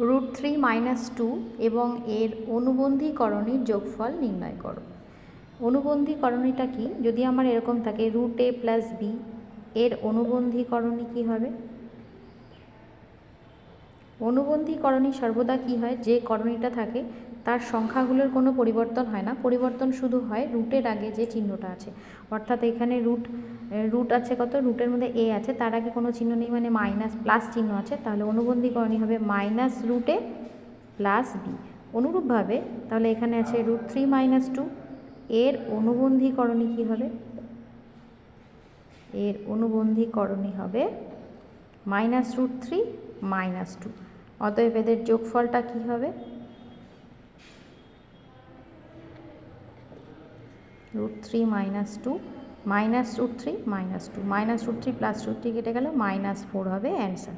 Root three minus two এবং এর অনুবন্ধীকরণের যোগফল নির্ণয় করো। অনুবন্ধীকরণীটা কি? যদি আমার এরকম থাকে, রুট এ প্লাস বি, এর অনুবন্ধীকরণী কী হবে? অনুবন্ধীকরণী সর্বদা কি হয়? যে করণীটা থাকে তার সংখ্যাগুলোর কোনো পরিবর্তন হয় না। পরিবর্তন শুধু হয় রুটের আগে যে চিহ্নটা আছে। অর্থাৎ এখানে রুট রুট আছে কত? রুটের মধ্যে এ আছে। তার আগে কোনো চিহ্ন নেই মানে মাইনাস প্লাস চিহ্ন আছে। তাহলে অনুবন্ধীকরণী হবে মাইনাস রুটে প্লাস বি। অনুরূপভাবে তাহলে এখানে আছে রুট থ্রি মাইনাস টু। এর অনুবন্ধীকরণী কী হবে? এর অনুবন্ধীকরণী হবে minus root three minus two. অতএব এদের যোগফলটা কী হবে? Root three minus two minus root three minus two minus root three plus root three কেটে গেল মাইনাস ফোর হবে অ্যান্সার